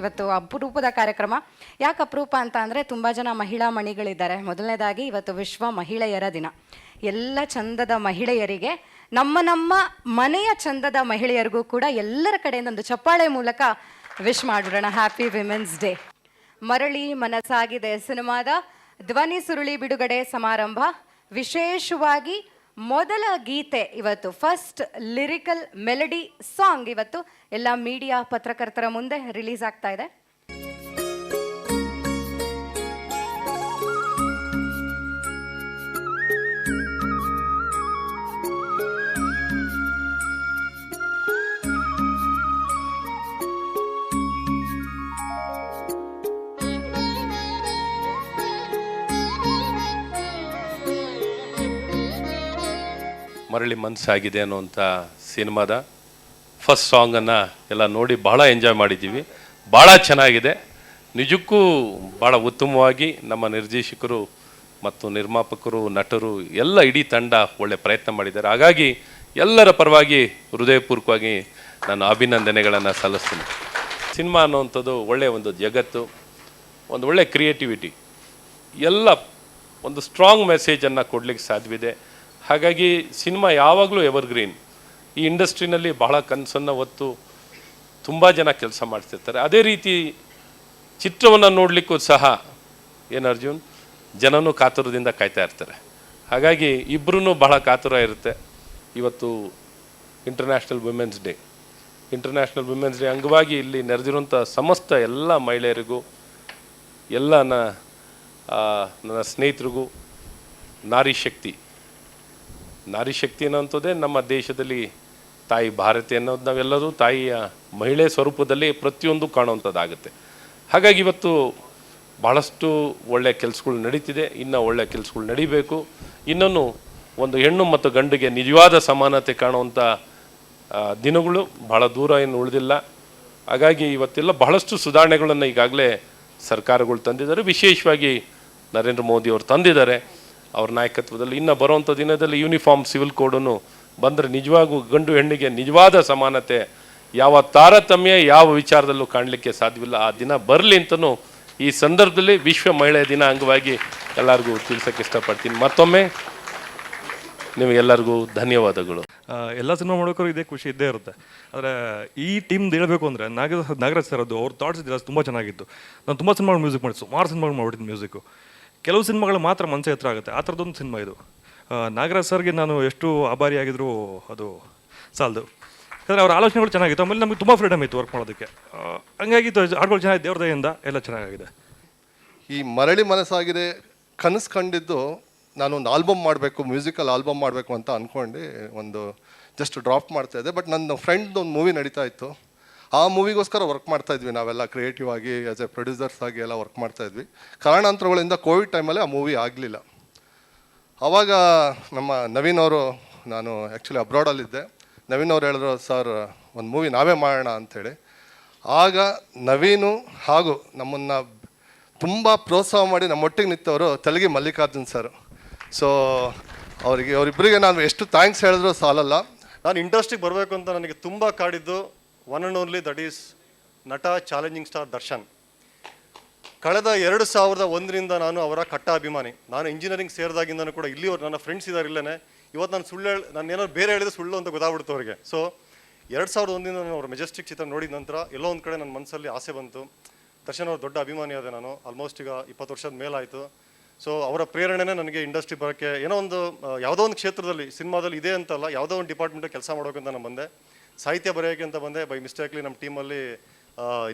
ಇವತ್ತು ಅಪರೂಪದ ಕಾರ್ಯಕ್ರಮ. ಯಾಕೆ ಅಪರೂಪ ಅಂತ ಅಂದರೆ ತುಂಬ ಜನ ಮಹಿಳಾ ಮಣಿಗಳಿದ್ದಾರೆ. ಮೊದಲನೇದಾಗಿ ಇವತ್ತು ವಿಶ್ವ ಮಹಿಳೆಯರ ದಿನ. ಎಲ್ಲ ಚಂದದ ಮಹಿಳೆಯರಿಗೆ, ನಮ್ಮ ನಮ್ಮ ಮನೆಯ ಚಂದದ ಮಹಿಳೆಯರಿಗೂ ಕೂಡ ಎಲ್ಲರ ಕಡೆಯಿಂದ ಒಂದು ಚಪ್ಪಾಳೆ ಮೂಲಕ ವಿಶ್ ಮಾಡಿಬಿಡೋಣ ಹ್ಯಾಪಿ ವಿಮೆನ್ಸ್ ಡೇ ಮರಳಿ ಮನಸ್ಸಾಗಿದೆ ಸಿನಿಮಾದ ಧ್ವನಿ ಸುರುಳಿ ಬಿಡುಗಡೆ ಸಮಾರಂಭ. ವಿಶೇಷವಾಗಿ ಮೊದಲ ಗೀತೆ ಇವತ್ತು ಫಸ್ಟ್ ಲಿರಿಕಲ್ ಮೆಲಡಿ ಸಾಂಗ್ ಇವತ್ತು. ಎಲ್ಲ ಮೀಡಿಯಾ ಪತ್ರಕರ್ತರ ಮುಂದೆ ರಿಲೀಸ್ ಆಗ್ತಾ ಇದೆ. ಮರಳಿ ಮನಸ್ಸಾಗಿದೆ ಅನ್ನುವಂಥ ಸಿನಿಮಾದ ಫಸ್ಟ್ ಸಾಂಗನ್ನು ಎಲ್ಲ ನೋಡಿ ಭಾಳ ಎಂಜಾಯ್ ಮಾಡಿದ್ದೀವಿ. ಭಾಳ ಚೆನ್ನಾಗಿದೆ. ನಿಜಕ್ಕೂ ಭಾಳ ಉತ್ತಮವಾಗಿ ನಮ್ಮ ನಿರ್ದೇಶಕರು ಮತ್ತು ನಿರ್ಮಾಪಕರು, ನಟರು ಎಲ್ಲ ಇಡೀ ತಂಡ ಒಳ್ಳೆ ಪ್ರಯತ್ನ ಮಾಡಿದ್ದಾರೆ. ಹಾಗಾಗಿ ಎಲ್ಲರ ಪರವಾಗಿ ಹೃದಯಪೂರ್ವಕವಾಗಿ ನಾನು ಅಭಿನಂದನೆಗಳನ್ನು ಸಲ್ಲಿಸ್ತೀನಿ. ಸಿನಿಮಾ ಅನ್ನುವಂಥದ್ದು ಒಳ್ಳೆಯ ಒಂದು ಜಗತ್ತು, ಒಂದು ಒಳ್ಳೆ ಕ್ರಿಯೇಟಿವಿಟಿ, ಎಲ್ಲ ಒಂದು ಸ್ಟ್ರಾಂಗ್ ಮೆಸೇಜನ್ನು ಕೊಡಲಿಕ್ಕೆ ಸಾಧ್ಯವಿದೆ. ಹಾಗಾಗಿ ಸಿನಿಮಾ ಯಾವಾಗಲೂ ಎವರ್ಗ್ರೀನ್ ಈ ಇಂಡಸ್ಟ್ರಿನಲ್ಲಿ ಬಹಳ ಕನಸನ್ನು ಹೊತ್ತು ತುಂಬ ಜನ ಕೆಲಸ ಮಾಡ್ತಿರ್ತಾರೆ. ಅದೇ ರೀತಿ ಚಿತ್ರವನ್ನು ನೋಡಲಿಕ್ಕೂ ಸಹ ಏನು ಅರ್ಜುನ್? ಜನನೂ ಕಾತುರದಿಂದ ಕಾಯ್ತಾ ಇರ್ತಾರೆ. ಹಾಗಾಗಿ ಇಬ್ಬರೂ ಬಹಳ ಕಾತುರ ಇರುತ್ತೆ. ಇವತ್ತು international women's day international women's day ಅಂಗವಾಗಿ ಇಲ್ಲಿ ನೆರೆದಿರುವಂಥ ಸಮಸ್ತ ಎಲ್ಲ ಮಹಿಳೆಯರಿಗೂ, ಎಲ್ಲ ನನ್ನ ಸ್ನೇಹಿತರಿಗೂ ನಾರಿ ಶಕ್ತಿ. ನಾರಿ ಶಕ್ತಿ ಅನ್ನೋಂಥದ್ದೇ ನಮ್ಮ ದೇಶದಲ್ಲಿ ತಾಯಿ ಭಾರತಿ ಅನ್ನೋದು ನಾವೆಲ್ಲರೂ ತಾಯಿಯ ಮಹಿಳೆ ಸ್ವರೂಪದಲ್ಲಿ ಪ್ರತಿಯೊಂದು ಕಾಣುವಂಥದ್ದಾಗುತ್ತೆ. ಹಾಗಾಗಿ ಇವತ್ತು ಭಾಳಷ್ಟು ಒಳ್ಳೆಯ ಕೆಲಸಗಳು ನಡೀತಿದೆ, ಇನ್ನೂ ಒಳ್ಳೆಯ ಕೆಲಸಗಳು ನಡೀಬೇಕು. ಇನ್ನೊಂದು ಒಂದು ಹೆಣ್ಣು ಮತ್ತು ಗಂಡಿಗೆ ನಿಜವಾದ ಸಮಾನತೆ ಕಾಣುವಂಥ ದಿನಗಳು ಭಾಳ ದೂರ ಏನು ಉಳಿದಿಲ್ಲ. ಹಾಗಾಗಿ ಇವತ್ತೆಲ್ಲ ಬಹಳಷ್ಟು ಸುಧಾರಣೆಗಳನ್ನು ಈಗಾಗಲೇ ಸರ್ಕಾರಗಳು ತಂದಿದ್ದಾರೆ. ವಿಶೇಷವಾಗಿ ನರೇಂದ್ರ ಮೋದಿ ಅವರು ತಂದಿದ್ದಾರೆ. ಅವ್ರ ನಾಯಕತ್ವದಲ್ಲಿ. ಇನ್ನು ಬರುವಂಥ ದಿನದಲ್ಲಿ ಯೂನಿಫಾರ್ಮ್ ಸಿವಿಲ್ ಕೋಡನ್ನು ಬಂದರೆ ನಿಜವಾಗೂ ಗಂಡು ಹೆಣ್ಣಿಗೆ ನಿಜವಾದ ಸಮಾನತೆ. ಯಾವ ತಾರತಮ್ಯ, ಯಾವ ವಿಚಾರದಲ್ಲೂ ಕಾಣಲಿಕ್ಕೆ ಸಾಧ್ಯವಿಲ್ಲ. ಆ ದಿನ ಬರಲಿ ಅಂತಲೂ ಈ ಸಂದರ್ಭದಲ್ಲಿ ವಿಶ್ವ ಮಹಿಳೆಯ ದಿನ ಅಂಗವಾಗಿ ಎಲ್ಲರಿಗೂ ತಿಳಿಸೋಕ್ಕೆ ಇಷ್ಟಪಡ್ತೀನಿ. ಮತ್ತೊಮ್ಮೆ ನಿಮಗೆಲ್ಲರಿಗೂ ಧನ್ಯವಾದಗಳು. ಎಲ್ಲ ಸಿನಿಮಾ ಮಾಡೋಕ್ಕೂ ಇದೇ ಖುಷಿ ಇದ್ದೇ ಇರುತ್ತೆ. ಆದರೆ ಈ ಟೀಮ್ದು ಹೇಳಬೇಕು ಅಂದರೆ ನಾಗ ನಾಗರಾಜ್ ಸರ್ ಅದು ಅವ್ರ ಥಾಟ್ಸ್ ಇದೆಲ್ಲ ತುಂಬ ಚೆನ್ನಾಗಿತ್ತು. ನಾನು ತುಂಬ ಸಿನಿಮಾಗಳು ಮ್ಯೂಸಿಕ್ ಮಾಡಿ, ಸುಮಾರು ಸಿನಿಮಾಗಳು ಮಾಡ್ಬಿಟ್ಟಿದ್ದು ಮ್ಯೂಸಿಕ್ಕು ಕೆಲವು ಸಿನಿಮಾಗಳು ಮಾತ್ರ ಮನಸ್ಸೆ ಹತ್ರ ಆಗುತ್ತೆ. ಆ ಥರದ್ದೊಂದು ಸಿನಿಮಾ ಇದು. ನಾಗರಾಜ್ ಸರ್ಗೆ ನಾನು ಎಷ್ಟು ಆಭಾರಿಯಾಗಿದ್ರು ಅದು ಸಾಲದು. ಯಾಕಂದರೆ ಅವ್ರ ಆಲೋಚನೆಗಳು ಚೆನ್ನಾಗಿತ್ತು. ಆಮೇಲೆ ನಮಗೆ ತುಂಬ ಫ್ರೀಡಮ್ ಇತ್ತು ವರ್ಕ್ ಮಾಡೋದಕ್ಕೆ. ಹಂಗಾಗಿ ಹಾಡುಗಳು ಚೆನ್ನಾಗಿ ದೇವ್ರ ದಯಿಂದ ಎಲ್ಲ ಚೆನ್ನಾಗಿದೆ ಈ ಮರಳಿ ಮನಸ್ಸಾಗಿದೆ, ಕನಸು ಕಂಡಿದ್ದು ನಾನು ಒಂದು ಆಲ್ಬಮ್ ಮಾಡಬೇಕು ಮ್ಯೂಸಿಕಲ್ ಆಲ್ಬಮ್ ಮಾಡಬೇಕು ಅಂತ ಅಂದ್ಕೊಂಡು ಒಂದು ಜಸ್ಟ್ ಡ್ರಾಪ್ ಮಾಡ್ತಾ ಇದ್ದೆ. ಬಟ್ ನನ್ನ ಫ್ರೆಂಡ್ದು ಒಂದು ಮೂವಿ ನಡೀತಾ ಇತ್ತು. ಆ ಮೂವಿಗೋಸ್ಕರ ವರ್ಕ್ ಮಾಡ್ತಾ ಇದ್ವಿ ನಾವೆಲ್ಲ ಕ್ರಿಯೇಟಿವ್ ಆಗಿ ಆಸ್ ಎ ಪ್ರೊಡ್ಯೂಸರ್ಸ್ ಆಗಿ ಎಲ್ಲ ವರ್ಕ್ ಮಾಡ್ತಾ ಇದ್ವಿ. ಕಾರಣಾಂತರಗಳಿಂದ ಕೋವಿಡ್ ಟೈಮಲ್ಲಿ ಆ ಮೂವಿ ಆಗಲಿಲ್ಲ. ಆವಾಗ ನಮ್ಮ ನವೀನ್ ಅವರು, ನಾನು ಆ್ಯಕ್ಚುಲಿ ಅಬ್ರಾಡಲ್ಲಿದ್ದೆ ನವೀನ್ ಅವ್ರು ಹೇಳಿದ್ರು, ಸರ್, ಒಂದು ಮೂವಿ ನಾವೇ ಮಾಡೋಣ ಅಂಥೇಳಿ ಆಗ ನವೀನು ಹಾಗೂ ನಮ್ಮನ್ನು ತುಂಬ ಪ್ರೋತ್ಸಾಹ ಮಾಡಿ ನಮ್ಮೊಟ್ಟಿಗೆ ನಿಂತವರು ತೆಲಗಿ ಮಲ್ಲಿಕಾರ್ಜುನ್ ಸರ್ ಸೊ ಅವರಿಗೆ ಅವರಿಬ್ಬರಿಗೆ ನಾನು ಎಷ್ಟು ಥ್ಯಾಂಕ್ಸ್ ಹೇಳಿದ್ರು ಸಾಲಲ್ಲ. ನಾನು ಇಂಡಸ್ಟ್ರಿಗೆ ಬರಬೇಕು ಅಂತ ನನಗೆ ತುಂಬ ಕಾಡಿದ್ದು. One and only that is ನಟ ಚಾಲೆಂಜಿಂಗ್ ಸ್ಟಾರ್ ದರ್ಶನ್ ಕಳೆದ ಎರಡು ಸಾವಿರದ ಒಂದರಿಂದ ನಾನು ಅವರ ಕಟ್ಟ ಅಭಿಮಾನಿ ನಾನು ಇಂಜಿನಿಯರಿಂಗ್ ಸೇರಿದಾಗಿಂದನೂ ಕೂಡ ಇಲ್ಲಿಯವರು ನನ್ನ ಫ್ರೆಂಡ್ಸ್ ಇದ್ದಾರೆ ಇಲ್ಲೇ ಇವತ್ತು ನಾನು ಸುಳ್ಳು ಹೇಳಿ ನಾನು ಏನಾದ್ರು ಬೇರೆ ಹೇಳಿದ್ರೆ ಸುಳ್ಳು ಅಂತ ಗೊತ್ತಾಗ್ಬಿಡ್ತು ಅವರಿಗೆ. ಸೊ ಎರಡು ಸಾವಿರದ ಒಂದಿಂದ ನಾನು ಅವ್ರ ಮೆಜೆಸ್ಟಿಕ್ ಚಿತ್ರ ನೋಡಿದ ನಂತರ ಎಲ್ಲೋ ಒಂದು ಕಡೆ ನನ್ನ ಮನಸ್ಸಲ್ಲಿ ಆಸೆ ಬಂತು. ದರ್ಶನ್ ಅವ್ರ ದೊಡ್ಡ ಅಭಿಮಾನಿ ಆದೆ ನಾನು. ಆಲ್ಮೋಸ್ಟ್ ಈಗ ಇಪ್ಪತ್ತು ವರ್ಷದ ಮೇಲಾಯಿತು. ಸೊ ಅವರ ಪ್ರೇರಣೆನೇ ನನಗೆ ಇಂಡಸ್ಟ್ರಿ ಬರೋಕ್ಕೆ ಏನೋ ಒಂದು ಯಾವುದೋ ಒಂದು ಕ್ಷೇತ್ರದಲ್ಲಿ, ಸಿನಿಮಾದಲ್ಲಿ ಇದೆ ಅಂತಲ್ಲ, ಯಾವುದೋ ಒಂದು ಡಿಪಾರ್ಟ್ಮೆಂಟ್ ಕೆಲಸ ಮಾಡೋಕ್ಕಂತ ನಾನು ಬಂದೆ. ಸಾಹಿತ್ಯ ಬರೆಯೋಕೆ ಅಂತ ಬಂದೆ. ಬೈ ಮಿಸ್ಟೇಕ್ಲಿ ನಮ್ಮ ಟೀಮಲ್ಲಿ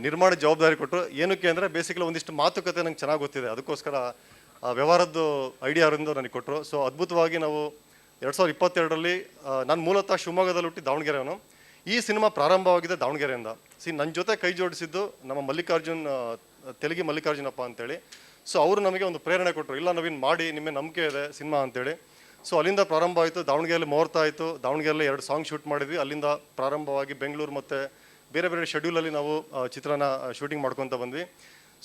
ನಿರ್ಮಾಣ ಜವಾಬ್ದಾರಿ ಕೊಟ್ಟರು ಏನಕ್ಕೆ ಅಂದರೆ ಬೇಸಿಕಲಿ ಒಂದಿಷ್ಟು ಮಾತುಕತೆ ನಂಗೆ ಚೆನ್ನಾಗಿ ಗೊತ್ತಿದೆ. ಅದಕ್ಕೋಸ್ಕರ ವ್ಯವಹಾರದ್ದು ಐಡಿಯಾ ನನಗೆ ಕೊಟ್ಟರು ಸೊ ಅದ್ಭುತವಾಗಿ ನಾವು ಎರಡು ಸಾವಿರದ ಇಪ್ಪತ್ತೆರಡರಲ್ಲಿ ನಾನು ಮೂಲತಃ ಶಿವಮೊಗ್ಗದಲ್ಲಿ ಹುಟ್ಟಿ ದಾವಣಗೆರೆಯವನು. ಈ ಸಿನಿಮಾ ಪ್ರಾರಂಭವಾಗಿದೆ ದಾವಣಗೆರೆಯಿಂದ. ಸಿ ನನ್ನ ಜೊತೆ ಕೈ ಜೋಡಿಸಿದ್ದು ನಮ್ಮ ಮಲ್ಲಿಕಾರ್ಜುನ್ ತೆಲುಗಿ ತೆಲಗಿ ಮಲ್ಲಿಕಾರ್ಜುನಪ್ಪ ಅಂತೇಳಿ. ಸೊ ಅವರು ನಮಗೆ ಒಂದು ಪ್ರೇರಣೆ ಕೊಟ್ಟರು ಇಲ್ಲ, ನವೀನ್ ಮಾಡಿ ನಿಮಗೆ ನಂಬಿಕೆ ಇದೆ ಸಿನಿಮಾ ಅಂತೇಳಿ. ಸೊ ಅಲ್ಲಿಂದ ಪ್ರಾರಂಭ ಆಯಿತು, ದಾವಣಗೆರೆಯಲ್ಲಿ ಮುಹೂರ್ತ ಆಯಿತು, ದಾವಣಗೆರೆಯಲ್ಲಿ ಎರಡು ಸಾಂಗ್ ಶೂಟ್ ಮಾಡಿದ್ವಿ. ಅಲ್ಲಿಂದ ಪ್ರಾರಂಭವಾಗಿ ಬೆಂಗಳೂರು ಮತ್ತು ಬೇರೆ ಬೇರೆ ಶೆಡ್ಯೂಲಲ್ಲಿ ನಾವು ಚಿತ್ರನ ಶೂಟಿಂಗ್ ಮಾಡ್ಕೊತ ಬಂದ್ವಿ.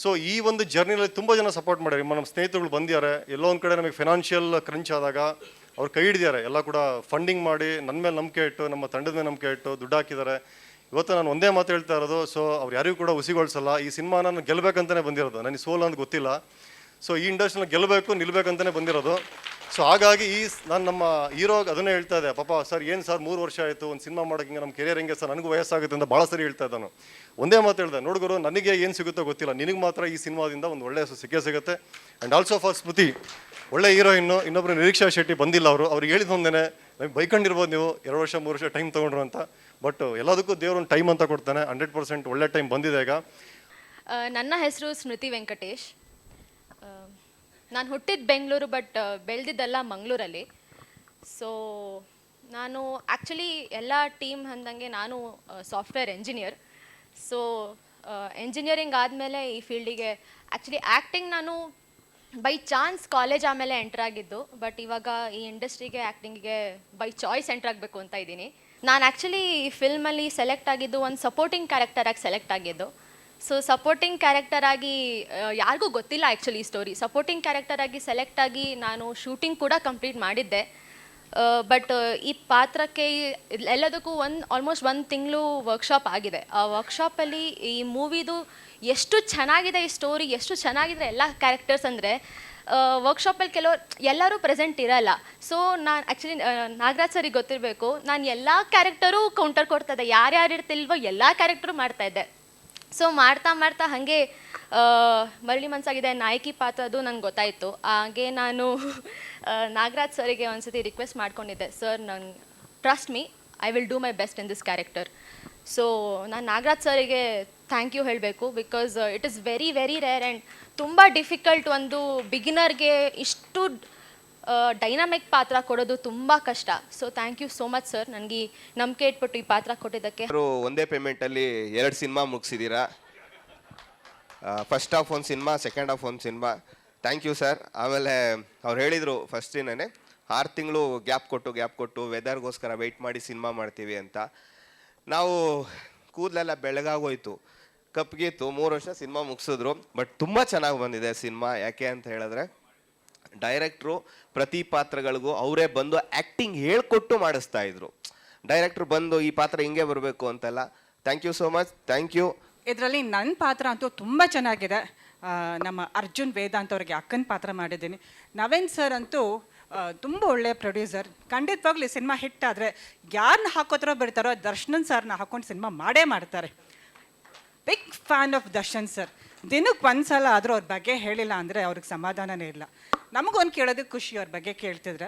ಸೊ ಈ ಒಂದು ಜರ್ನಿಯಲ್ಲಿ ತುಂಬ ಜನ ಸಪೋರ್ಟ್ ಮಾಡ್ಯಾರ ನಮ್ಮ ಸ್ನೇಹಿತರುಗಳು ಬಂದಿದ್ದಾರೆ. ಎಲ್ಲೋ ಒಂದು ಕಡೆ ನಮಗೆ ಫಿನಾನ್ಷಿಯಲ್ ಕ್ರಂಚ್ ಆದಾಗ ಅವ್ರು ಕೈ ಹಿಡಿದಿದ್ದಾರೆ. ಎಲ್ಲ ಕೂಡ ಫಂಡಿಂಗ್ ಮಾಡಿ ನನ್ನ ಮೇಲೆ ನಂಬಿಕೆ ಇಟ್ಟು, ನಮ್ಮ ತಂಡದ ಮೇಲೆ ನಂಬಿಕೆ ಇಟ್ಟು ದುಡ್ಡು ಹಾಕಿದ್ದಾರೆ. ಇವತ್ತು ನಾನು ಒಂದೇ ಮಾತು ಹೇಳ್ತಾ ಇರೋದು ಸೊ ಅವ್ರು ಯಾರಿಗೂ ಕೂಡ ಹುಸಿಗೊಳಿಸಲ್ಲ ಈ ಸಿನಿಮಾ ನಾನು ಗೆಲ್ಲಬೇಕಂತಲೇ ಬಂದಿರೋದು. ನನಗೆ ಸೋಲ್ ಅಂತ ಗೊತ್ತಿಲ್ಲ. ಸೊ ಈ ಇಂಡಸ್ಟ್ರಿನ ಗೆಲ್ಲಬೇಕು ನಿಲ್ಬೇಕಂತಲೇ ಬಂದಿರೋದು. ಸೊ ಹಾಗಾಗಿ ಈ ನಾನು ನಮ್ಮ ಹೀರೋ ಅದನ್ನೇ ಹೇಳ್ತಾ ಇದ್ದೆ ಪಾಪ ಸರ್, ಏನು ಸರ್, ಮೂರು ವರ್ಷ ಆಯಿತು, ಒಂದು ಸಿನಿಮಾ ಮಾಡೋಕೆ ಹಿಂಗೆ ನಮ್ಮ ಕೆರಿಯರ್ ಹೆಂಗೆ ಸರ್? ನನಗೂ ವಯಸ್ಸಾಗುತ್ತೆ ಅಂತ ಭಾಳ ಸರಿ ಹೇಳ್ತಾ ಇದ್ದಾನು. ಒಂದೇ ಮಾತು ಹೇಳ್ದೆ ನೋಡುಗರು ನನಗೆ ಏನು ಸಿಗುತ್ತೋ ಗೊತ್ತಿಲ್ಲ. ನಿನಗೆ ಮಾತ್ರ ಈ ಸಿನಿಮಾದಿಂದ ಒಂದು ಒಳ್ಳೆಯ ಸಿಕ್ಕೇ ಸಿಗುತ್ತೆ. ಆ್ಯಂಡ್ ಆಲ್ಸೋ ಫಾರ್ ಸ್ಮೃತಿ ಒಳ್ಳೆ ಹೀರೋಯಿನ್ನು ಇನ್ನೊಬ್ಬರು ನಿರೀಕ್ಷಾ ಶೆಟ್ಟಿ ಬಂದಿಲ್ಲ ಅವರು. ಅವ್ರಿಗೆ ಹೇಳಿದ ಒಂದೇನೆ ನಮಗೆ ಬೈಕೊಂಡಿರ್ಬೋದು ನೀವು, ಎರಡು ವರ್ಷ, ಮೂರು ವರ್ಷ ಟೈಮ್ ತೊಗೊಂಡ್ರು ಅಂತ. ಬಟ್ ಎಲ್ಲದಕ್ಕೂ ದೇವ್ರು ಒಂದು ಟೈಮ್ ಅಂತ ಕೊಡ್ತಾನೆ. ಹಂಡ್ರೆಡ್ ಪರ್ಸೆಂಟ್ ಒಳ್ಳೆ ಟೈಮ್ ಬಂದಿದೆ ಈಗ. ನನ್ನ ಹೆಸರು ಸ್ಮೃತಿ ವೆಂಕಟೇಶ್ ನಾನು ಹುಟ್ಟಿದ ಬೆಂಗಳೂರು ಬಟ್ ಬೆಳೆದಿದ್ದೆಲ್ಲ ಮಂಗಳೂರಲ್ಲಿ. ಸೊ ನಾನು ಆ್ಯಕ್ಚುಲಿ ಎಲ್ಲ ಟೀಮ್ ಅಂದಂಗೆ ನಾನು ಸಾಫ್ಟ್ವೇರ್ ಎಂಜಿನಿಯರ್ ಸೊ ಎಂಜಿನಿಯರಿಂಗ್ ಆದಮೇಲೆ ಈ ಫೀಲ್ಡಿಗೆ ಆ್ಯಕ್ಚುಲಿ ಆ್ಯಕ್ಟಿಂಗ್ ನಾನು ಬೈ ಚಾನ್ಸ್ ಕಾಲೇಜ್ ಆಮೇಲೆ ಎಂಟರ್ ಆಗಿದ್ದು ಬಟ್ ಇವಾಗ ಈ ಇಂಡಸ್ಟ್ರಿಗೆ ಆ್ಯಕ್ಟಿಂಗಿಗೆ ಬೈ ಚಾಯ್ಸ್ ಎಂಟರ್ ಆಗಬೇಕು ಅಂತ ಇದ್ದೀನಿ. ನಾನು ಆ್ಯಕ್ಚುಲಿ ಈ ಫಿಲ್ಮಲ್ಲಿ ಸೆಲೆಕ್ಟ್ ಆಗಿದ್ದು, ಒಂದು ಸಪೋರ್ಟಿಂಗ್ ಕ್ಯಾರೆಕ್ಟರಾಗಿ ಸೆಲೆಕ್ಟ್ ಆಗಿದ್ದು. ಸೊ ಸಪೋರ್ಟಿಂಗ್ ಕ್ಯಾರೆಕ್ಟರ್ ಆಗಿ ಯಾರಿಗೂ ಗೊತ್ತಿಲ್ಲ ಆ್ಯಕ್ಚುಲಿ ಸ್ಟೋರಿ ಸಪೋರ್ಟಿಂಗ್ ಕ್ಯಾರೆಕ್ಟರ್ ಆಗಿ ಸೆಲೆಕ್ಟ್ ಆಗಿ ನಾನು ಶೂಟಿಂಗ್ ಕೂಡ ಕಂಪ್ಲೀಟ್ ಮಾಡಿದ್ದೆ. ಬಟ್ ಈ ಪಾತ್ರಕ್ಕೆ ಎಲ್ಲದಕ್ಕೂ ಒಂದು ಆಲ್ಮೋಸ್ಟ್ ಒಂದು ತಿಂಗಳು ವರ್ಕ್ಶಾಪ್ ಆಗಿದೆ. ಆ ವರ್ಕ್ಶಾಪಲ್ಲಿ ಈ ಮೂವಿದು ಎಷ್ಟು ಚೆನ್ನಾಗಿದೆ ಈ ಸ್ಟೋರಿ ಎಷ್ಟು ಚೆನ್ನಾಗಿದೆ ಎಲ್ಲ ಕ್ಯಾರೆಕ್ಟರ್ಸ್ ಅಂದರೆ ವರ್ಕ್ಶಾಪಲ್ಲಿ ಕೆಲವರು, ಎಲ್ಲರೂ ಪ್ರೆಸೆಂಟ್ ಇರಲ್ಲ. ಸೊ ನಾನು ಆ್ಯಕ್ಚುಲಿ ನಾಗರಾಜ್ ಸರಿಗೆ ಗೊತ್ತಿರಬೇಕು, ನಾನು ಎಲ್ಲ ಕ್ಯಾರೆಕ್ಟರು ಕೌಂಟರ್ ಕೊಡ್ತಾ ಇದ್ದೆ. ಯಾರ್ಯಾರು ಇರ್ತಿಲ್ವೋ ಎಲ್ಲ ಕ್ಯಾರೆಕ್ಟರು ಮಾಡ್ತಾ ಇದ್ದೆ. ಸೊ ಮಾಡ್ತಾ ಮಾಡ್ತಾ ಹಾಗೆ ಮರಳಿ ಮನ್ಸಾಗಿದೆ, ನಾಯಕಿ ಪಾತ್ರ ಅದು ನಂಗೆ ಗೊತ್ತಾಯಿತು. ಹಾಗೆ ನಾನು ನಾಗರಾಜ್ ಸರಿಗೆ ಒಂದ್ಸತಿ ರಿಕ್ವೆಸ್ಟ್ ಮಾಡ್ಕೊಂಡಿದ್ದೆ. ಸರ್ ನಾನು trust me I will do my best in this character so ನಾನು ನಾಗರಾಜ್ ಸರಿಗೆ ಥ್ಯಾಂಕ್ ಯು ಹೇಳಬೇಕು because it is very very rare and ತುಂಬ ಡಿಫಿಕಲ್ಟ್ ಒಂದು ಬಿಗಿನರ್ಗೆ ಇಷ್ಟು ಡೈನಾಮಿಕ್ ಪಾತ್ರ ಕೊಡೋದು ತುಂಬ ಕಷ್ಟ. So thank you so much sir ನನಗೆ ನಂಬಿಕೆ ಇಟ್ಬಿಟ್ಟು ಈ ಪಾತ್ರ ಕೊಟ್ಟಿದ್ದಕ್ಕೆ. ಅವರು ಒಂದೇ ಪೇಮೆಂಟಲ್ಲಿ ಎರಡು ಸಿನಿಮಾ ಮುಗಿಸಿದ್ದೀರಾ ಫಸ್ಟ್ ಹಾಫ್ ಒಂದು ಸಿನಿಮಾ ಸೆಕೆಂಡ್ ಹಾಫ್ ಒಂದು ಸಿನಿಮಾ ಥ್ಯಾಂಕ್ ಯು ಸರ್ ಆಮೇಲೆ ಅವ್ರು ಹೇಳಿದರು ಫಸ್ಟ್ ದಿನನೇ, ಆರು ತಿಂಗಳು ಗ್ಯಾಪ್ ಕೊಟ್ಟು ಗ್ಯಾಪ್ ಕೊಟ್ಟು ವೆದರ್ಗೋಸ್ಕರ ವೆಯ್ಟ್ ಮಾಡಿ ಸಿನಿಮಾ ಮಾಡ್ತೀವಿ ಅಂತ. ನಾವು ಕೂದಲೆಲ್ಲ ಬೆಳಗಾಗೋಯ್ತು. ಕಪ್ಗಿತ್ತು ಮೂರು ವರ್ಷ ಸಿನಿಮಾ ಮುಗಿಸಿದ್ರು ಬಟ್ ತುಂಬ ಚೆನ್ನಾಗಿ ಬಂದಿದೆ ಸಿನಿಮಾ ಯಾಕೆ ಅಂತ ಹೇಳಿದ್ರೆ ಡೈರೆಕ್ಟ್ರು ಪ್ರತಿ ಪಾತ್ರಗಳಿಗೂ ಅವರೇ ಬಂದು ಆ್ಯಕ್ಟಿಂಗ್ ಹೇಳ್ಕೊಟ್ಟು ಮಾಡಿಸ್ತಾ ಇದ್ರು. ಡೈರೆಕ್ಟ್ರು ಬಂದು ಈ ಪಾತ್ರ ಹಿಂಗೆ ಬರಬೇಕು ಅಂತೆಲ್ಲ. Thank you so much thank you ಇದರಲ್ಲಿ ನನ್ನ ಪಾತ್ರ ಅಂತೂ ತುಂಬ ಚೆನ್ನಾಗಿದೆ. ನಮ್ಮ ಅರ್ಜುನ್ ವೇದಾಂತ್ ಅವ್ರಿಗೆ ಅಕ್ಕನ ಪಾತ್ರ ಮಾಡಿದ್ದೀನಿ. ನವೀನ್ ಸರ್ ಅಂತೂ ತುಂಬ ಒಳ್ಳೆಯ ಪ್ರೊಡ್ಯೂಸರ್ ಖಂಡಿತವಾಗ್ಲಿ ಸಿನಿಮಾ ಹಿಟ್ ಆದರೆ ಯಾರನ್ನ ಹಾಕೋತಾರೋ ಬಿಡ್ತಾರೋ ದರ್ಶನ್ ಸರ್ನ ಹಾಕೊಂಡು ಸಿನಿಮಾ ಮಾಡೇ ಮಾಡ್ತಾರೆ. Big fan of Darshan sir. ದಿನಕ್ಕೆ ಒಂದು ಸಲ ಆದರೂ ಅವ್ರ ಬಗ್ಗೆ ಹೇಳಿಲ್ಲ ಅಂದರೆ ಅವ್ರಿಗೆ ಸಮಾಧಾನನೇ ಇಲ್ಲ. ನಮಗೊಂದು ಕೇಳೋದಕ್ಕೆ ಖುಷಿ ಅವ್ರ ಬಗ್ಗೆ ಕೇಳ್ತಿದ್ರೆ.